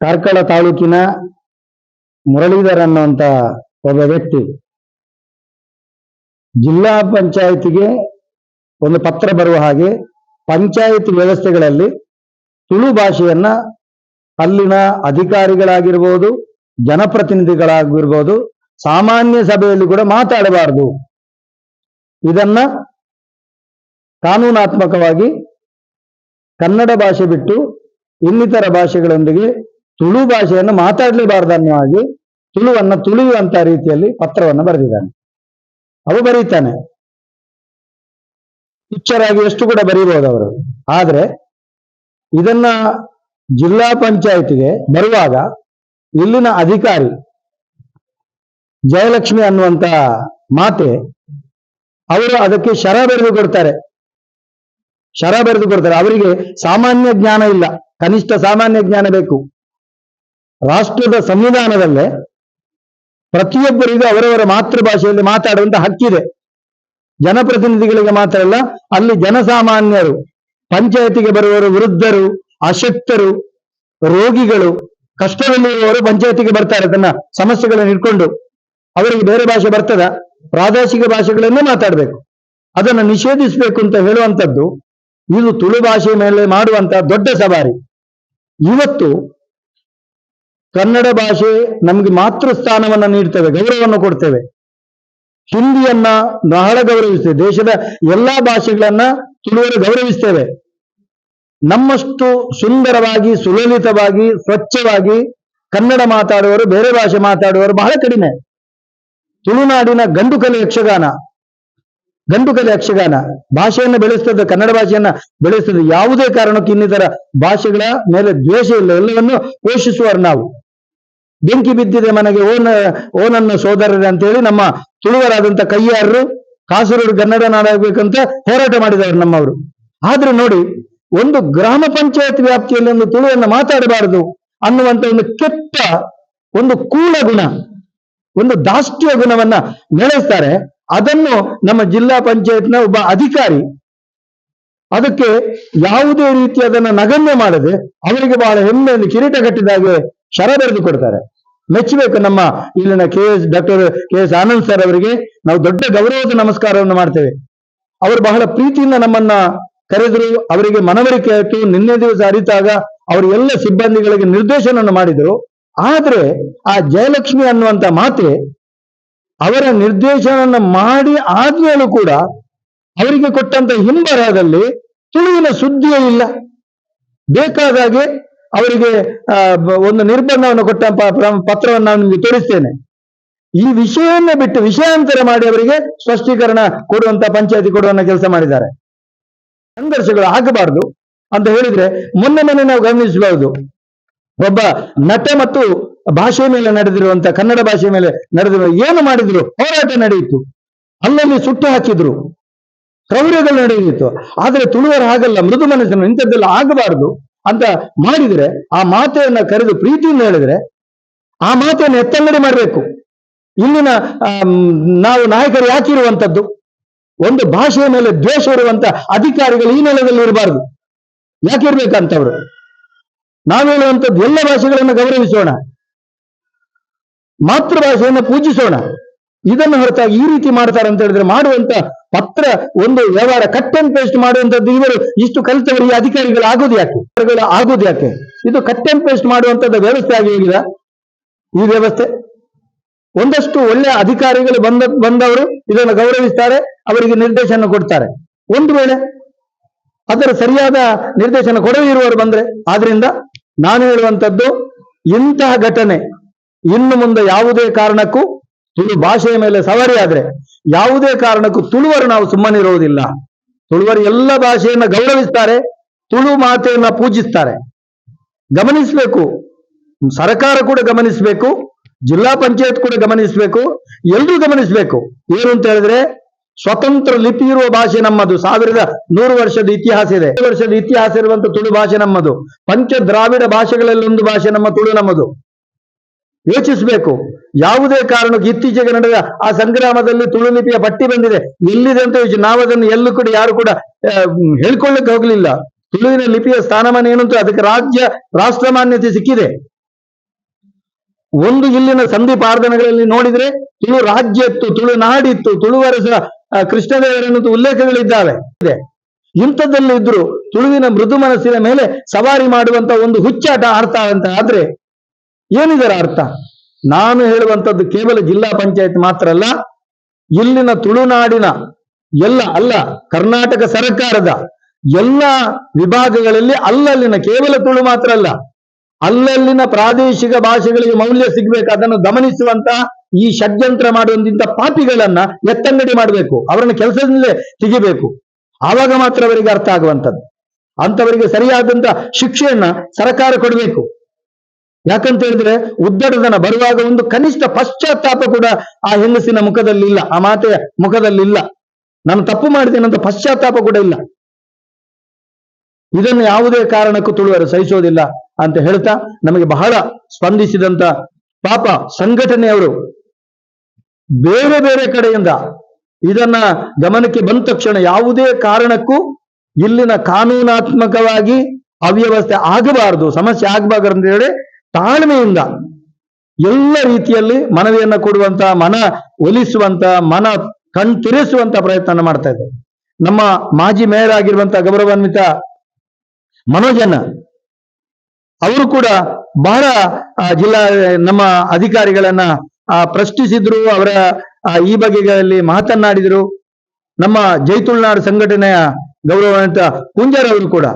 ಕಾರ್ಕಳ ತಾಲೂಕಿನ ಮುರಳೀಧರ್ ಅನ್ನುವಂತ ಒಬ್ಬ ವ್ಯಕ್ತಿ ಜಿಲ್ಲಾ ಪಂಚಾಯತಿಗೆ ಒಂದು ಪತ್ರ ಬರುವ ಹಾಗೆ ಪಂಚಾಯತ್ ವ್ಯವಸ್ಥೆಗಳಲ್ಲಿ ತುಳು ಭಾಷೆಯನ್ನ ಅಲ್ಲಿನ ಅಧಿಕಾರಿಗಳಾಗಿರ್ಬೋದು, ಜನಪ್ರತಿನಿಧಿಗಳಾಗಿರ್ಬೋದು, ಸಾಮಾನ್ಯ ಸಭೆಯಲ್ಲಿ ಕೂಡ ಮಾತಾಡಬಾರದು. ಇದನ್ನ ಕಾನೂನಾತ್ಮಕವಾಗಿ ಕನ್ನಡ ಭಾಷೆ ಬಿಟ್ಟು ಇನ್ನಿತರ ಭಾಷೆಗಳೊಂದಿಗೆ ತುಳು ಭಾಷೆಯನ್ನು ಮಾತಾಡಲೇಬಾರದು ಅನ್ನೋ ಹಾಗೆ ತುಳುವನ್ನ ತುಳಿಯುವಂತ ರೀತಿಯಲ್ಲಿ ಪತ್ರವನ್ನು ಬರೆದಿದ್ದಾನೆ. ಅವು ಬರೀತಾನೆ. ಹುಚ್ಚರಾಗಿ ಎಷ್ಟು ಕೂಡ ಬರೀಬಹುದು ಅವರು. ಆದ್ರೆ ಇದನ್ನ ಜಿಲ್ಲಾ ಪಂಚಾಯತಿಗೆ ಬರುವಾಗ ಇಲ್ಲಿನ ಅಧಿಕಾರಿ ಜಯಲಕ್ಷ್ಮಿ ಅನ್ನುವಂತ ಮಾತೆ ಅವರು ಅದಕ್ಕೆ ಶರ ಬರೆದು ಕೊಡ್ತಾರೆ. ಶರ ಬರೆದು ಕೊಡ್ತಾರೆ. ಅವರಿಗೆ ಸಾಮಾನ್ಯ ಜ್ಞಾನ ಇಲ್ಲ. ಕನಿಷ್ಠ ಸಾಮಾನ್ಯ ಜ್ಞಾನ ಬೇಕು. ರಾಷ್ಟ್ರದ ಸಂವಿಧಾನದಲ್ಲೇ ಪ್ರತಿಯೊಬ್ಬರಿಗೂ ಅವರವರ ಮಾತೃಭಾಷೆಯಲ್ಲಿ ಮಾತಾಡುವಂತ ಹಕ್ಕಿದೆ. ಜನಪ್ರತಿನಿಧಿಗಳಿಗೆ ಮಾತ್ರ ಅಲ್ಲ, ಅಲ್ಲಿ ಜನಸಾಮಾನ್ಯರು, ಪಂಚಾಯತಿಗೆ ಬರುವವರು ವೃದ್ಧರು, ಅಶಕ್ತರು, ರೋಗಿಗಳು, ಕಷ್ಟದಲ್ಲಿರುವವರು ಪಂಚಾಯತಿಗೆ ಬರ್ತಾರೆ, ತನ್ನ ಸಮಸ್ಯೆಗಳನ್ನು ಇಟ್ಕೊಂಡು ಅವರಿಗೆ ಬೇರೆ ಭಾಷೆ ಬರ್ತದ? ಪ್ರಾದೇಶಿಕ ಭಾಷೆಗಳನ್ನೇ ಮಾತಾಡಬೇಕು. ಅದನ್ನು ನಿಷೇಧಿಸಬೇಕು ಅಂತ ಹೇಳುವಂಥದ್ದು, ಇದು ತುಳು ಭಾಷೆ ಮೇಲೆ ಮಾಡುವಂತಹ ದೊಡ್ಡ ಸವಾರಿ. ಇವತ್ತು ಕನ್ನಡ ಭಾಷೆ ನಮಗೆ ಮಾತೃ ಸ್ಥಾನವನ್ನ ನೀಡ್ತೇವೆ, ಗೌರವವನ್ನು ಕೊಡ್ತೇವೆ. ಹಿಂದಿಯನ್ನ ಬಹಳ ಗೌರವಿಸ್ತೇವೆ ದೇಶದ ಎಲ್ಲಾ ಭಾಷೆಗಳನ್ನ ತುಳುವರು ಗೌರವಿಸ್ತೇವೆ. ನಮ್ಮಷ್ಟು ಸುಂದರವಾಗಿ, ಸುಲಲಿತವಾಗಿ, ಸ್ವಚ್ಛವಾಗಿ ಕನ್ನಡ ಮಾತಾಡುವವರು, ಬೇರೆ ಭಾಷೆ ಮಾತಾಡುವವರು ಬಹಳ ಕಡಿಮೆ. ತುಳುನಾಡಿನ ಗಂಡುಕಲೆ ಯಕ್ಷಗಾನ ಗಂಡುಕಲೆ ಯಕ್ಷಗಾನ, ಭಾಷೆಯನ್ನು ಬೆಳೆಸ್ತದೆ, ಕನ್ನಡ ಭಾಷೆಯನ್ನ ಬೆಳೆಸ್ತದೆ. ಯಾವುದೇ ಕಾರಣಕ್ಕೂ ಇನ್ನಿತರ ಭಾಷೆಗಳ ಮೇಲೆ ದ್ವೇಷ ಇಲ್ಲ, ಎಲ್ಲವನ್ನು ಪೋಷಿಸುವರು ನಾವು. ಬೆಂಕಿ ಬಿದ್ದಿದೆ ಮನೆಗೆ, ಓನ, ಓನನ್ನ ಸೋದರರೇ ಅಂತೇಳಿ ನಮ್ಮ ತುಳುವರಾದಂತ ಕೈಯಾರರು ಕಾಸರೂರು ಕನ್ನಡ ನಾಡಾಗಬೇಕಂತ ಹೋರಾಟ ಮಾಡಿದವರು ನಮ್ಮವರು. ಆದ್ರೆ ನೋಡಿ, ಒಂದು ಗ್ರಾಮ ಪಂಚಾಯತ್ ವ್ಯಾಪ್ತಿಯಲ್ಲಿ ಒಂದು ತುಳುವನ್ನು ಮಾತಾಡಬಾರದು ಅನ್ನುವಂತ ಒಂದು ಕೆಟ್ಟ ಒಂದು ಕೂಲ ಗುಣ, ಒಂದು ದಾಷ್ಟ್ಯ ಗುಣವನ್ನ ನೆಲೆಸ್ತಾರೆ ಅದನ್ನು ನಮ್ಮ ಜಿಲ್ಲಾ ಪಂಚಾಯತ್ನ ಒಬ್ಬ ಅಧಿಕಾರಿ ಅದಕ್ಕೆ ಯಾವುದೇ ರೀತಿ ಅದನ್ನ ನಗಣ್ಯ ಮಾಡದೆ, ಅವರಿಗೆ ಬಹಳ ಹೆಮ್ಮೆಯನ್ನು ಕಿರೀಟ ಕಟ್ಟಿದಾಗೆ ಶರ ಬರೆದು ಕೊಡ್ತಾರೆ. ಮೆಚ್ಚಬೇಕು ನಮ್ಮ ಇಲ್ಲಿನ K S, doctor K S Anand sir ಅವರಿಗೆ ನಾವು ದೊಡ್ಡ ಗೌರವದ ನಮಸ್ಕಾರವನ್ನು ಮಾಡ್ತೇವೆ. ಅವರು ಬಹಳ ಪ್ರೀತಿಯಿಂದ ನಮ್ಮನ್ನ ಕರೆದರು, ಅವರಿಗೆ ಮನವರಿಕೆ ಆಯಿತು. ನಿನ್ನೆ ದಿವಸ ಅರಿತಾಗ ಅವರು ಎಲ್ಲ ಸಿಬ್ಬಂದಿಗಳಿಗೆ ನಿರ್ದೇಶನವನ್ನು ಮಾಡಿದರು. ಆದ್ರೆ ಆ ಜಯಲಕ್ಷ್ಮಿ ಅನ್ನುವಂತ ಮಾತೆ ಅವರ ನಿರ್ದೇಶನ ಮಾಡಿ ಆದ್ಮೇಲೂ ಕೂಡ ಅವರಿಗೆ ಕೊಟ್ಟಂತ ಹಿಂಬರಹದಲ್ಲಿ ತುಳುವಿನ ಸುದ್ದಿಯೇ ಇಲ್ಲ. ಬೇಕಾದಾಗೆ ಅವರಿಗೆ ಒಂದು ನಿರ್ಬಂಧವನ್ನು ಕೊಟ್ಟ ಪತ್ರವನ್ನು ನಾನು ನಿಮಗೆ ತೋರಿಸ್ತೇನೆ. ಈ ವಿಷಯವನ್ನು ಬಿಟ್ಟು ವಿಷಯಾಂತರ ಮಾಡಿ ಅವರಿಗೆ ಸ್ಪಷ್ಟೀಕರಣ ಕೊಡುವಂತ ಪಂಚಾಯತಿ ಕೊಡುವಂತ ಕೆಲಸ ಮಾಡಿದ್ದಾರೆ. ಸಂಘರ್ಷಗಳು ಆಗಬಾರದು ಅಂತ ಹೇಳಿದ್ರೆ ಮೊನ್ನೆ ಮೊನ್ನೆ ನಾವು ಗಮನಿಸಬಹುದು. ಒಬ್ಬ ನಟ ಮತ್ತು ಭಾಷೆ ಮೇಲೆ ನಡೆದಿರುವಂತ ಕನ್ನಡ ಭಾಷೆ ಮೇಲೆ ನಡೆದಿರುವ ಏನು ಮಾಡಿದ್ರು? ಹೋರಾಟ ನಡೆಯಿತು. ಅಲ್ಲಲ್ಲಿ ಸುಟ್ಟು ಹಾಕಿದ್ರು. ಕ್ರೌರ್ಯಗಳು ನಡೆಯಿತು. ಆದ್ರೆ ತುಳುವರು ಹಾಗಲ್ಲ, ಮೃದು ಮನಸ್ಸನ್ನು ಇಂಥದ್ದೆಲ್ಲ ಆಗಬಾರದು. ಅಂತ ಮಾಡಿದ್ರೆ, ಆ ಮಾತೆಯನ್ನ ಕರೆದು ಪ್ರೀತಿಯಿಂದ ಹೇಳಿದ್ರೆ, ಆ ಮಾತೆಯನ್ನು ಎತ್ತಂಗಡಿ ಮಾಡಬೇಕು. ಇಲ್ಲಿನ ನಾವು ನಾಯಕರು ಯಾಕಿರುವಂಥದ್ದು ಒಂದು ಭಾಷೆಯ ಮೇಲೆ ದ್ವೇಷ ಇರುವಂತ ಅಧಿಕಾರಿಗಳು ಈ ನೆಲದಲ್ಲಿ ಇರಬಾರದು. ಯಾಕಿರ್ಬೇಕಂತವ್ರು ನಾವು ಹೇಳುವಂಥದ್ದು ಎಲ್ಲ ಭಾಷೆಗಳನ್ನು ಗೌರವಿಸೋಣ. ಮಾತೃಭಾಷೆಯನ್ನು ಪೂಜಿಸೋಣ. ಇದನ್ನು ಹೊರತಾಗಿ ಈ ರೀತಿ ಮಾಡ್ತಾರೆ ಅಂತ ಹೇಳಿದ್ರೆ, ಮಾಡುವಂತ ಪತ್ರ ಒಂದು ವ್ಯವಹಾರ ಕಟ್ ಅಂಡ್ ಪೇಸ್ಟ್ ಮಾಡುವಂತದ್ದು ಇವರು ಇಷ್ಟು ಕಲಿತವರು ಈ ಅಧಿಕಾರಿಗಳು ಆಗೋದು ಯಾಕೆ? ಆಗೋದು ಯಾಕೆ? ಇದು ಕಟ್ ಅಂಡ್ ಪೇಸ್ಟ್ ಮಾಡುವಂತದ್ದು ವ್ಯವಸ್ಥೆ ಆಗಿ ಹೋಗಿದೆ ಈ ವ್ಯವಸ್ಥೆ ಒಂದಷ್ಟು ಒಳ್ಳೆ ಅಧಿಕಾರಿಗಳು ಬಂದ, ಬಂದವರು ಇದನ್ನು ಗೌರವಿಸ್ತಾರೆ, ಅವರಿಗೆ ನಿರ್ದೇಶನ ಕೊಡ್ತಾರೆ. ಒಂದು ವೇಳೆ ಅದರ ಸರಿಯಾದ ನಿರ್ದೇಶನ ಕೊಡದೇ ಇರುವವರು ಬಂದ್ರೆ, ಆದ್ರಿಂದ ನಾನು ಹೇಳುವಂತದ್ದು ಇಂತಹ ಘಟನೆ ಇನ್ನು ಮುಂದೆ ಯಾವುದೇ ಕಾರಣಕ್ಕೂ ತುಳು ಭಾಷೆಯ ಮೇಲೆ ಸವಾರಿ ಆದ್ರೆ ಯಾವುದೇ ಕಾರಣಕ್ಕೂ ತುಳುವರು ನಾವು ಸುಮ್ಮನಿರುವುದಿಲ್ಲ ತುಳುವರು ಎಲ್ಲ ಭಾಷೆಯನ್ನ ಗೌರವಿಸ್ತಾರೆ, ತುಳು ಮಾತೆಯನ್ನ ಪೂಜಿಸ್ತಾರೆ. ಗಮನಿಸಬೇಕು. ಸರ್ಕಾರ ಕೂಡ ಗಮನಿಸಬೇಕು, ಜಿಲ್ಲಾ ಪಂಚಾಯತ್ ಕೂಡ ಗಮನಿಸಬೇಕು ಎಲ್ಲರೂ ಗಮನಿಸಬೇಕು. ಏನು ಅಂತ ಹೇಳಿದ್ರೆ, ಸ್ವತಂತ್ರ ಲಿಪಿ ಇರುವ ಭಾಷೆ ನಮ್ಮದು. ಸಾವಿರದ ನೂರು ವರ್ಷದ ಇತಿಹಾಸ ಇದೆ. ವರ್ಷದ ಇತಿಹಾಸ ಇರುವಂತ ತುಳು ಭಾಷೆ ನಮ್ಮದು. ಪಂಚ ದ್ರಾವಿಡ ಭಾಷೆಗಳಲ್ಲಿ ಒಂದು ಭಾಷೆ ನಮ್ಮ ತುಳು ನಮ್ಮದು. ಯೋಚಿಸಬೇಕು. ಯಾವುದೇ ಕಾರಣಕ್ಕೂ ಇತ್ತೀಚೆಗೆ ನಡೆದ ಆ ಸಂಗ್ರಾಮದಲ್ಲಿ ತುಳು ಲಿಪಿಯ ಪಟ್ಟಿ ಬಂದಿದೆ. ಎಲ್ಲಿದೆ ಅಂತ ನಾವು ಅದನ್ನು ಎಲ್ಲೂ ಕೂಡ ಯಾರು ಕೂಡ ಹೇಳ್ಕೊಳ್ಳಕ್ಕೆ ಹೋಗ್ಲಿಲ್ಲ. ತುಳುವಿನ ಲಿಪಿಯ ಸ್ಥಾನಮಾನ ಏನು ಅಂತ ಅದಕ್ಕೆ ರಾಜ್ಯ ರಾಷ್ಟ್ರ ಮಾನ್ಯತೆ ಸಿಕ್ಕಿದೆ. ಒಂದು ಇಲ್ಲಿನ ಸಂಧಿ ಪಾರ್ಧನಗಳಲ್ಲಿ ನೋಡಿದ್ರೆ ತುಳು ರಾಜ್ಯ ಇತ್ತು ತುಳು ನಾಡಿತ್ತು ತುಳುವರಸ ಆ, ಕೃಷ್ಣದೇವರನ್ನದು ಉಲ್ಲೇಖಗಳಿದ್ದಾವೆ. ಇದೆ. ಇಂಥದ್ದಲ್ಲಿ ಇದ್ರು ತುಳುವಿನ ಮೃದು ಮನಸ್ಸಿನ ಮೇಲೆ ಸವಾರಿ ಮಾಡುವಂತ ಒಂದು ಹುಚ್ಚಾಟ ಆಡ್ತಾ ಅಂತ ಆದ್ರೆ ಏನಿದರ ಅರ್ಥ? ನಾನು ಹೇಳುವಂತದ್ದು ಕೇವಲ ಜಿಲ್ಲಾ ಪಂಚಾಯತ್ ಮಾತ್ರ ಅಲ್ಲ, ಇಲ್ಲಿನ ತುಳುನಾಡಿನ ಎಲ್ಲ, ಅಲ್ಲ, ಕರ್ನಾಟಕ ಸರ್ಕಾರದ ಎಲ್ಲ ವಿಭಾಗಗಳಲ್ಲಿ ಅಲ್ಲಲ್ಲಿನ ಕೇವಲ ತುಳು ಮಾತ್ರ ಅಲ್ಲ, ಅಲ್ಲಲ್ಲಿನ ಪ್ರಾದೇಶಿಕ ಭಾಷೆಗಳಿಗೆ ಮೌಲ್ಯ ಸಿಗಬೇಕು, ಅದನ್ನು ಗಮನಿಸುವಂತ ಈ ಷಡ್ಯಂತ್ರ ಮಾಡುವಂತ ಪಾಪಿಗಳನ್ನ ಎತ್ತಂಗಡಿ ಮಾಡಬೇಕು, ಅವರನ್ನು ಕೆಲಸದಿಂದಲೇ ತೆಗಿಬೇಕು. ಆವಾಗ ಮಾತ್ರ ಅವರಿಗೆ ಅರ್ಥ ಆಗುವಂತದ್ದು ಅಂತವರಿಗೆ ಸರಿಯಾದಂತ ಶಿಕ್ಷೆಯನ್ನ ಸರ್ಕಾರ ಕೊಡಬೇಕು. ಯಾಕಂತ ಹೇಳಿದ್ರೆ ಉದ್ದಡತನ ಬರುವಾಗ ಒಂದು ಕನಿಷ್ಠ ಪಶ್ಚಾತ್ತಾಪ ಕೂಡ ಆ ಹೆಂಗಸಿನ ಮುಖದಲ್ಲಿ ಇಲ್ಲ, ಆ ಮಾತೆಯ ಮುಖದಲ್ಲಿ ಇಲ್ಲ. ನಾನು ತಪ್ಪು ಮಾಡಿದ್ದೇನೆ ಪಶ್ಚಾತ್ತಾಪ ಕೂಡ ಇಲ್ಲ. ಇದನ್ನು ಯಾವುದೇ ಕಾರಣಕ್ಕೂ ತುಳುವರು ಸಹಿಸೋದಿಲ್ಲ ಅಂತ ಹೇಳ್ತಾ ನಮಗೆ ಬಹಳ ಸ್ಪಂದಿಸಿದಂತ ಪಾಪ ಸಂಘಟನೆಯವರು ಬೇರೆ ಬೇರೆ ಕಡೆಯಿಂದ ಇದನ್ನ ಗಮನಕ್ಕೆ ಬಂದ ತಕ್ಷಣ ಯಾವುದೇ ಕಾರಣಕ್ಕೂ ಇಲ್ಲಿನ ಕಾನೂನಾತ್ಮಕವಾಗಿ ಅವ್ಯವಸ್ಥೆ ಆಗಬಾರದು, ಸಮಸ್ಯೆ ಆಗಬಾರದು ಅಂತ ಹೇಳಿ ತಾಳ್ಮೆಯಿಂದ ಎಲ್ಲ ರೀತಿಯಲ್ಲಿ ಮನವಿಯನ್ನ ಕೊಡುವಂತ, ಮನ ಒಲಿಸುವಂತ, ಮನ ಕಣ್ತಿರಿಸುವಂತ ಪ್ರಯತ್ನ ಮಾಡ್ತಾ ಇದ್ದಾರೆ. ನಮ್ಮ ಮಾಜಿ ಮೇಯರ್ ಆಗಿರುವಂತ ಗೌರವಾನ್ವಿತ ಮನೋಜನ ಅವರು ಕೂಡ ಬಹಳ ಜಿಲ್ಲಾ, ನಮ್ಮ ಅಧಿಕಾರಿಗಳನ್ನ ಪ್ರಶ್ನಿಸಿದ್ರು, ಅವರ ಈ ಬಗೆಗಳಲ್ಲಿ ಮಾತನಾಡಿದರು ನಮ್ಮ ಜೈತುಳ್ನಾಡು ಸಂಘಟನೆಯ ಗೌರವಾನ್ವಿತ ಕುಂಜಾರ್ ಅವರು ಕೂಡ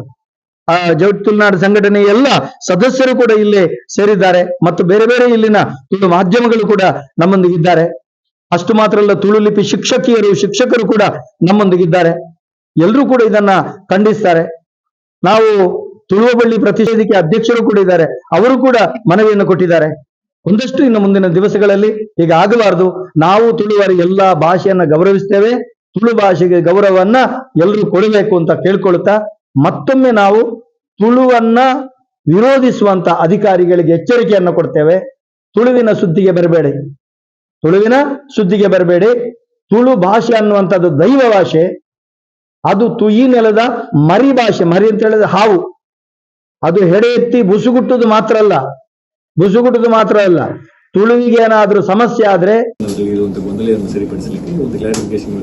ಆ ಜೈತುಳ್ನಾಡು ಸಂಘಟನೆ ಎಲ್ಲ ಸದಸ್ಯರು ಕೂಡ ಇಲ್ಲಿ ಸೇರಿದ್ದಾರೆ ಮತ್ತು ಬೇರೆ ಬೇರೆ ಇಲ್ಲಿನ ತುಳು ಮಾಧ್ಯಮಗಳು ಕೂಡ ನಮ್ಮೊಂದಿಗಿದ್ದಾರೆ ಅಷ್ಟು ಮಾತ್ರ ಅಲ್ಲ, ತುಳು ಲಿಪಿ ಶಿಕ್ಷಕಿಯರು, ಶಿಕ್ಷಕರು ಕೂಡ ನಮ್ಮೊಂದಿಗಿದ್ದಾರೆ ಎಲ್ಲರೂ ಕೂಡ ಇದನ್ನ ಖಂಡಿಸ್ತಾರೆ. ನಾವು ತುಳುವಬಳ್ಳಿ ಪ್ರತಿಷೇಧಿಕೆ ಅಧ್ಯಕ್ಷರು ಕೂಡ ಇದ್ದಾರೆ. ಅವರು ಕೂಡ ಮನವಿಯನ್ನು ಕೊಟ್ಟಿದ್ದಾರೆ. ಒಂದಷ್ಟು ಇನ್ನು ಮುಂದಿನ ದಿವಸಗಳಲ್ಲಿ ಈಗ ಆಗಬಾರದು. ನಾವು ತುಳುವರ ಎಲ್ಲಾ ಭಾಷೆಯನ್ನ ಗೌರವಿಸ್ತೇವೆ. ತುಳು ಭಾಷೆಗೆ ಗೌರವವನ್ನ ಎಲ್ಲರೂ ಕೊಡಬೇಕು ಅಂತ ಕೇಳ್ಕೊಳ್ತಾ ಮತ್ತೊಮ್ಮೆ ನಾವು ತುಳುವನ್ನ ವಿರೋಧಿಸುವಂತ ಅಧಿಕಾರಿಗಳಿಗೆ ಎಚ್ಚರಿಕೆಯನ್ನು ಕೊಡ್ತೇವೆ. ತುಳುವಿನ ಸುದ್ದಿಗೆ ಬರಬೇಡಿ. ತುಳುವಿನ ಸುದ್ದಿಗೆ ಬರಬೇಡಿ. ತುಳು ಭಾಷೆ ಅನ್ನುವಂಥದ್ದು ದೈವ ಭಾಷೆ. ಅದು ತುಯಿ ನೆಲದ ಮರಿ ಭಾಷೆ. ಮರಿ ಅಂತ ಹೇಳಿದ್ರೆ ಹಾವು. ಅದು ಹೆಡೆ ಎತ್ತಿ ಬುಸುಗುಟ್ಟುದು ಮಾತ್ರ ಅಲ್ಲ. ಬುಸುಗುಟ್ಟುದು ಮಾತ್ರ ಅಲ್ಲ. ತುಳುವಿಗೆ ಏನಾದ್ರೂ ಸಮಸ್ಯೆ ಆದ್ರೆ ಸರಿಪಡಿಸಲಿಕ್ಕೆ ಒಂದು ಕ್ಲಾರಿಫಿಕೇಶನ್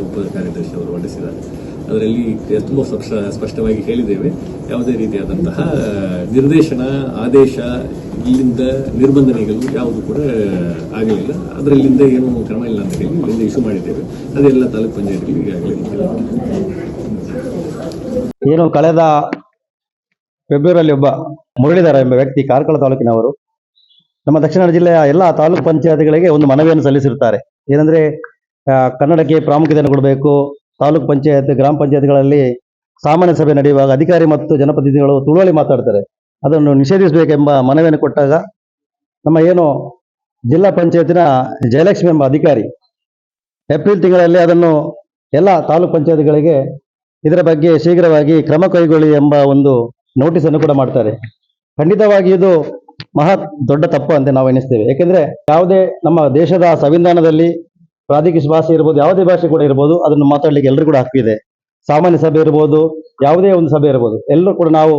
ಉಪ ಕಾರ್ಯದರ್ಶಿ ಅವರು ಹೊರಡಿಸಿದ್ದಾರೆ. ಅದರಲ್ಲಿ ತುಂಬ ಸ್ಪಷ್ಟ, ಸ್ಪಷ್ಟವಾಗಿ ಹೇಳಿದ್ದೇವೆ. ಯಾವುದೇ ರೀತಿಯಾದಂತಹ ನಿರ್ದೇಶನ, ಆದೇಶ, ಇಲ್ಲಿಂದ ನಿರ್ಬಂಧನೆಗಳು ಯಾವುದು ಕೂಡ ಆಗಲಿಲ್ಲ. ಅದರಲ್ಲಿಂದ ಏನು ಕ್ರಮ ಇಲ್ಲ ಅಂತ ಹೇಳಿ ಇಲ್ಲಿಂದ ಇಶ್ಯೂ ಮಾಡಿದ್ದೇವೆ. ಅದೆಲ್ಲ ತಾಲೂಕು ಪಂಚಾಯತ್ಗಳಿಗೆ ಈಗಾಗಲೇ ಏನು ಕಳೆದ ಫೆಬ್ರವರಿಯಲ್ಲಿ ಒಬ್ಬ ಮುರಳಿದಾರ ಎಂಬ ವ್ಯಕ್ತಿ ಕಾರ್ಕಳ ತಾಲೂಕಿನವರು ನಮ್ಮ ದಕ್ಷಿಣ ಜಿಲ್ಲೆಯ ಎಲ್ಲ ತಾಲೂಕು ಪಂಚಾಯತ್ಗಳಿಗೆ ಒಂದು ಮನವಿಯನ್ನು ಸಲ್ಲಿಸಿರುತ್ತಾರೆ. ಏನಂದ್ರೆ ಕನ್ನಡಕ್ಕೆ ಪ್ರಾಮುಖ್ಯತೆಯನ್ನು ಕೊಡಬೇಕು ತಾಲೂಕು ಪಂಚಾಯತ್, ಗ್ರಾಮ ಪಂಚಾಯತ್ಗಳಲ್ಲಿ ಸಾಮಾನ್ಯ ಸಭೆ ನಡೆಯುವಾಗ ಅಧಿಕಾರಿ ಮತ್ತು ಜನಪ್ರತಿನಿಧಿಗಳು ತುಳುವಳಿ ಮಾತಾಡ್ತಾರೆ. ಅದನ್ನು ನಿಷೇಧಿಸಬೇಕೆಂಬ ಮನವಿಯನ್ನು ಕೊಟ್ಟಾಗ ನಮ್ಮ ಏನು ಜಿಲ್ಲಾ ಪಂಚಾಯತಿನ ಜಯಲಕ್ಷ್ಮಿ ಎಂಬ ಅಧಿಕಾರಿ ಏಪ್ರಿಲ್ ತಿಂಗಳಲ್ಲಿ ಅದನ್ನು ಎಲ್ಲ ತಾಲೂಕು ಪಂಚಾಯತ್ಗಳಿಗೆ ಇದರ ಬಗ್ಗೆ ಶೀಘ್ರವಾಗಿ ಕ್ರಮ ಕೈಗೊಳ್ಳಿ ಎಂಬ ಒಂದು ನೋಟಿಸ್ ಅನ್ನು ಕೂಡ ಮಾಡ್ತಾರೆ. ಖಂಡಿತವಾಗಿ ಇದು ಮಹಾ ದೊಡ್ಡ ತಪ್ಪು ಅಂತ ನಾವು ಎಣಿಸ್ತೇವೆ. ಏಕೆಂದರೆ ಯಾವುದೇ ನಮ್ಮ ದೇಶದ ಸಂವಿಧಾನದಲ್ಲಿ ಪ್ರಾದೇಶಿಕ ಭಾಷೆ ಇರ್ಬೋದು, ಯಾವುದೇ ಭಾಷೆ ಕೂಡ ಇರ್ಬೋದು, ಅದನ್ನು ಮಾತಾಡ್ಲಿಕ್ಕೆ ಎಲ್ಲರೂ ಕೂಡ ಹಕ್ಕಿದೆ ಸಾಮಾನ್ಯ ಸಭೆ ಇರ್ಬೋದು, ಯಾವುದೇ ಒಂದು ಸಭೆ ಇರ್ಬೋದು ಎಲ್ಲರೂ ಕೂಡ ನಾವು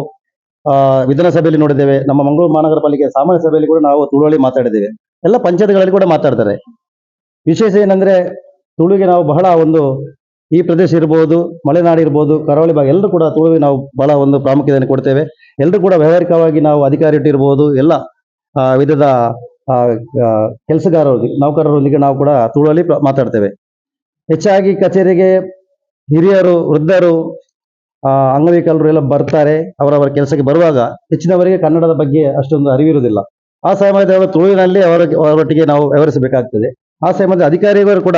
ವಿಧಾನಸಭೆಯಲ್ಲಿ ನೋಡಿದ್ದೇವೆ. ನಮ್ಮ ಮಂಗಳೂರು ಮಹಾನಗರ ಪಾಲಿಕೆ ಸಾಮಾನ್ಯ ಸಭೆಯಲ್ಲಿ ಕೂಡ ನಾವು ತುಳುವಳಿ ಮಾತಾಡಿದ್ದೇವೆ. ಎಲ್ಲ ಪಂಚಾಯತ್ಗಳಲ್ಲಿ ಕೂಡ ಮಾತಾಡ್ತಾರೆ. ವಿಶೇಷ ಏನಂದ್ರೆ, ತುಳುವಿಗೆ ನಾವು ಬಹಳ ಒಂದು ಈ ಪ್ರದೇಶ ಇರ್ಬೋದು, ಮಲೆನಾಡು ಇರ್ಬೋದು, ಕರಾವಳಿ ಭಾಗ, ಎಲ್ಲರೂ ಕೂಡ ತುಳುವಿ ನಾವು ಬಹಳ ಒಂದು ಪ್ರಾಮುಖ್ಯತೆಯನ್ನು ಕೊಡ್ತೇವೆ. ಎಲ್ಲರೂ ಕೂಡ ವ್ಯವಹಾರಿಕವಾಗಿ ನಾವು ಅಧಿಕಾರಿ ಇಟ್ಟಿರ್ಬೋದು ಎಲ್ಲ ವಿಧದ ಆ, ಕೆಲಸಗಾರರು ಕೆಲಸಗಾರರೊಂದಿಗೆ ನೌಕರರೊಂದಿಗೆ ನಾವು ಕೂಡ ತುಳುವಲ್ಲಿ ಮಾತಾಡ್ತೇವೆ. ಹೆಚ್ಚಾಗಿ ಕಚೇರಿಗೆ ಹಿರಿಯರು ವೃದ್ಧರು ಅಂಗವಿಕಲರು ಎಲ್ಲ ಬರ್ತಾರೆ. ಅವರವರ ಕೆಲಸಕ್ಕೆ ಬರುವಾಗ ಹೆಚ್ಚಿನವರಿಗೆ ಕನ್ನಡದ ಬಗ್ಗೆ ಅಷ್ಟೊಂದು ಅರಿವಿರುವುದಿಲ್ಲ. ಆ ಸಮಯದಲ್ಲಿ ತುಳುವಿನಲ್ಲಿ ಅವರ ಅವರೊಟ್ಟಿಗೆ ನಾವು ವ್ಯವಹರಿಸಬೇಕಾಗ್ತದೆ. ಆ ಸಮಯದಲ್ಲಿ ಅಧಿಕಾರಿಗಳು ಕೂಡ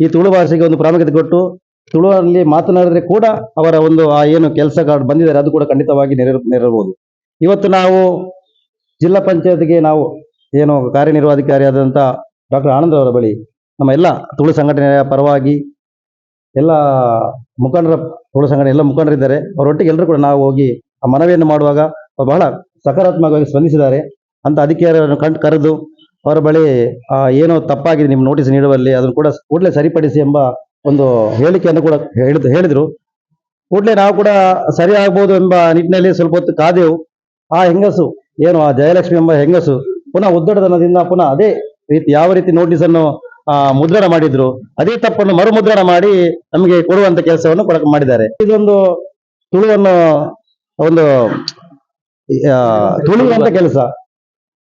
ಈ ತುಳು ಭಾಷೆಗೆ ಒಂದು ಪ್ರಾಮುಖ್ಯತೆ ಕೊಟ್ಟು ತುಳುವಲ್ಲಿ ಮಾತನಾಡಿದ್ರೆ ಕೂಡ ಅವರ ಒಂದು ಆ ಏನು ಕೆಲಸ ಬಂದಿದ್ದಾರೆ ಅದು ಕೂಡ ಖಂಡಿತವಾಗಿ ನೆರೆ ನೆರವೇರಬಹುದು ಇವತ್ತು ನಾವು ಜಿಲ್ಲಾ ಪಂಚಾಯತ್ಗೆ ನಾವು ಏನು ಕಾರ್ಯನಿರ್ವಾಧಿಕಾರಿಯಾದಂಥ ಡಾಕ್ಟರ್ ಆನಂದ್ ಅವರ ಬಳಿ ನಮ್ಮ ಎಲ್ಲ ತುಳು ಸಂಘಟನೆಯ ಪರವಾಗಿ ಎಲ್ಲ ಮುಖಂಡರ ತುಳು ಸಂಘಟನೆ ಎಲ್ಲ ಮುಖಂಡರಿದ್ದಾರೆ. ಅವರೊಟ್ಟಿಗೆ ಎಲ್ಲರೂ ಕೂಡ ನಾವು ಹೋಗಿ ಆ ಮನವಿಯನ್ನು ಮಾಡುವಾಗ ಬಹಳ ಸಕಾರಾತ್ಮಕವಾಗಿ ಸ್ಪಂದಿಸಿದ್ದಾರೆ. ಅಂತ ಅಧಿಕಾರಿಗಳನ್ನು ಕಂಡು ಕರೆದು ಅವರ ಬಳಿ ಏನೋ ತಪ್ಪಾಗಿದೆ ನಿಮ್ಮ ನೋಟಿಸ್ ನೀಡುವಲ್ಲಿ, ಅದನ್ನು ಕೂಡ ಕೂಡಲೇ ಸರಿಪಡಿಸಿ ಎಂಬ ಒಂದು ಹೇಳಿಕೆಯನ್ನು ಕೂಡ ಹೇಳಿದ್, ಹೇಳಿದರು. ಕೂಡಲೇ ನಾವು ಕೂಡ ಸರಿ ಆಗ್ಬೋದು ಎಂಬ ನಿಟ್ಟಿನಲ್ಲಿ ಸ್ವಲ್ಪ ಹೊತ್ತು ಕಾದೆವು. ಆ ಹೆಂಗಸು, ಏನು ಆ ಜಯಲಕ್ಷ್ಮಿ ಎಂಬ ಹೆಂಗಸು ಪುನಃ ಉದ್ದಡತನದಿಂದ ಪುನಃ ಅದೇ ರೀತಿ ಯಾವ ರೀತಿ ನೋಟಿಸ್ ಅನ್ನು ಮುದ್ರಣ ಮಾಡಿದ್ರು, ಅದೇ ತಪ್ಪನ್ನು ಮರುಮುದ್ರಣ ಮಾಡಿ ನಮಗೆ ಕೊಡುವಂತ ಕೆಲಸವನ್ನು ಕೂಡ, ಮಾಡಿದ್ದಾರೆ. ಇದೊಂದು ತುಳುವನ್ನು, ಒಂದು ತುಳುವಂತ ಕೆಲಸ.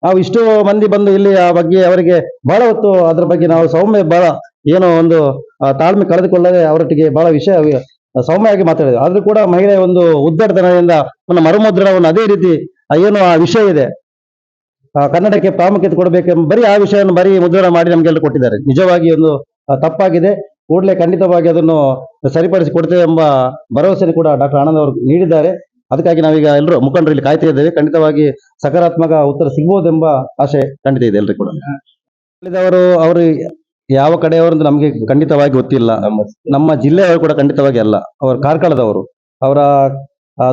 ನಾವು ಇಷ್ಟು ಮಂದಿ ಬಂದು ಇಲ್ಲಿ ಆ ಬಗ್ಗೆ ಅವರಿಗೆ ಬಹಳ ಹೊತ್ತು ಅದ್ರ ಬಗ್ಗೆ ನಾವು ಸೌಮ್ಯ ಬಹಳ ಏನೋ ಒಂದು ತಾಳ್ಮೆ ಕಳೆದುಕೊಳ್ಳದೆ ಅವರೊಟ್ಟಿಗೆ ಬಹಳ ವಿಷಯ ಸೌಮ್ಯವಾಗಿ ಮಾತಾಡಿದ್ರು. ಆದ್ರೂ ಕೂಡ ಮಹಿಳೆ ಒಂದು ಉದ್ದಡತನದಿಂದ ಮರುಮುದ್ರಣವನ್ನು ಅದೇ ರೀತಿ ಏನು ಆ ವಿಷಯ ಇದೆ. ಕನ್ನಡಕ್ಕೆ ಪ್ರಾಮುಖ್ಯತೆ ಕೊಡಬೇಕೆಂಬ ಬರೀ ಆ ವಿಷಯವನ್ನು ಬರೀ ಮುದ್ರಣ ಮಾಡಿ ನಮಗೆಲ್ಲ ಕೊಟ್ಟಿದ್ದಾರೆ. ನಿಜವಾಗಿ ಒಂದು ತಪ್ಪಾಗಿದೆ. ಕೂಡಲೇ ಖಂಡಿತವಾಗಿ ಅದನ್ನು ಸರಿಪಡಿಸಿ ಕೊಡ್ತೇವೆ ಎಂಬ ಭರವಸೆ ಕೂಡ ಡಾಕ್ಟರ್ ಆನಂದ್ ಅವರು ನೀಡಿದ್ದಾರೆ. ಅದಕ್ಕಾಗಿ ನಾವೀಗ ಎಲ್ಲರೂ ಮುಖಂಡರು ಇಲ್ಲಿ ಕಾಯ್ತಾ ಇದ್ದೇವೆ. ಖಂಡಿತವಾಗಿ ಸಕಾರಾತ್ಮಕ ಉತ್ತರ ಸಿಗ್ಬೋದೆಂಬ ಆಶೆ ಖಂಡಿತ ಇದೆ ಎಲ್ಲರಿಗೂ ಕೂಡ. ಅವರು ಅವರು ಯಾವ ಕಡೆಯವರು ನಮಗೆ ಖಂಡಿತವಾಗಿ ಗೊತ್ತಿಲ್ಲ. ನಮ್ಮ ಜಿಲ್ಲೆಯವರು ಕೂಡ ಖಂಡಿತವಾಗಿ ಅಲ್ಲ. ಅವರು ಕಾರ್ಕಳದವರು. ಅವರ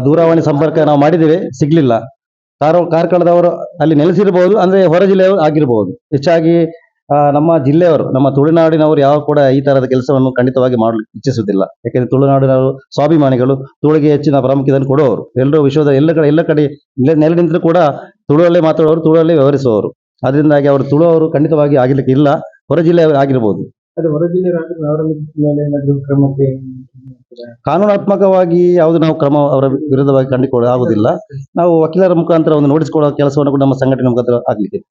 ದೂರವಾಣಿ ಸಂಪರ್ಕ ನಾವು ಮಾಡಿದ್ದೇವೆ. ಸಿಗ್ಲಿಲ್ಲ. ಕಾರ್ ಕಾರ್ಕಳದವರು ಅಲ್ಲಿ ನೆಲೆಸಿರಬಹುದು ಅಂದ್ರೆ ಹೊರ ಜಿಲ್ಲೆಯವರು ಆಗಿರಬಹುದು ಹೆಚ್ಚಾಗಿ ನಮ್ಮ ಜಿಲ್ಲೆಯವರು, ನಮ್ಮ ತುಳುನಾಡಿನವರು ಯಾವ ಕೂಡ ಈ ತರದ ಕೆಲಸವನ್ನು ಖಂಡಿತವಾಗಿ ಮಾಡಲು ಇಚ್ಛಿಸುವುದಿಲ್ಲ. ಯಾಕೆಂದ್ರೆ ತುಳುನಾಡಿನವರು ಸ್ವಾಭಿಮಾನಿಗಳು, ತುಳುಗೆ ಹೆಚ್ಚಿನ ಪ್ರಾಮುಖ್ಯತೆಯನ್ನು ಕೊಡುವವರು. ಎಲ್ಲರೂ ವಿಶ್ವದ ಎಲ್ಲ ಕಡೆ ಎಲ್ಲ ಕಡೆ, ನೆಲೆ ನಿಂತರೂ ಕೂಡ ತುಳುವಲ್ಲೇ ಮಾತಾಡುವವರು, ತುಳುವಲ್ಲೇ ವ್ಯವಹರಿಸುವವರು. ಅದರಿಂದಾಗಿ ಅವರು ತುಳು ಅವರು ಖಂಡಿತವಾಗಿ ಆಗಿರ್ಲಿಕ್ಕೆ ಇಲ್ಲ, ಹೊರ ಜಿಲ್ಲೆಯವರು ಆಗಿರಬಹುದು ಅದೇ ಹೊರ ಜಿಲ್ಲೆ ಮೇಲೆ ಕ್ರಮಕ್ಕೆ ಕಾನೂನಾತ್ಮಕವಾಗಿ ಯಾವುದು ನಾವು ಕ್ರಮ ಅವರ ವಿರುದ್ಧವಾಗಿ ಕಂಡುಕೊಳ್ಳ ಆಗುದಿಲ್ಲ ನಾವು ವಕೀಲರ ಮುಖಾಂತರ ಒಂದು ನೋಟಿಸ್ ಕೆಲಸವನ್ನು ಕೂಡ ನಮ್ಮ ಸಂಘಟನೆ ಮುಖಾಂತರ ಆಗ್ಲಿಕ್ಕೆ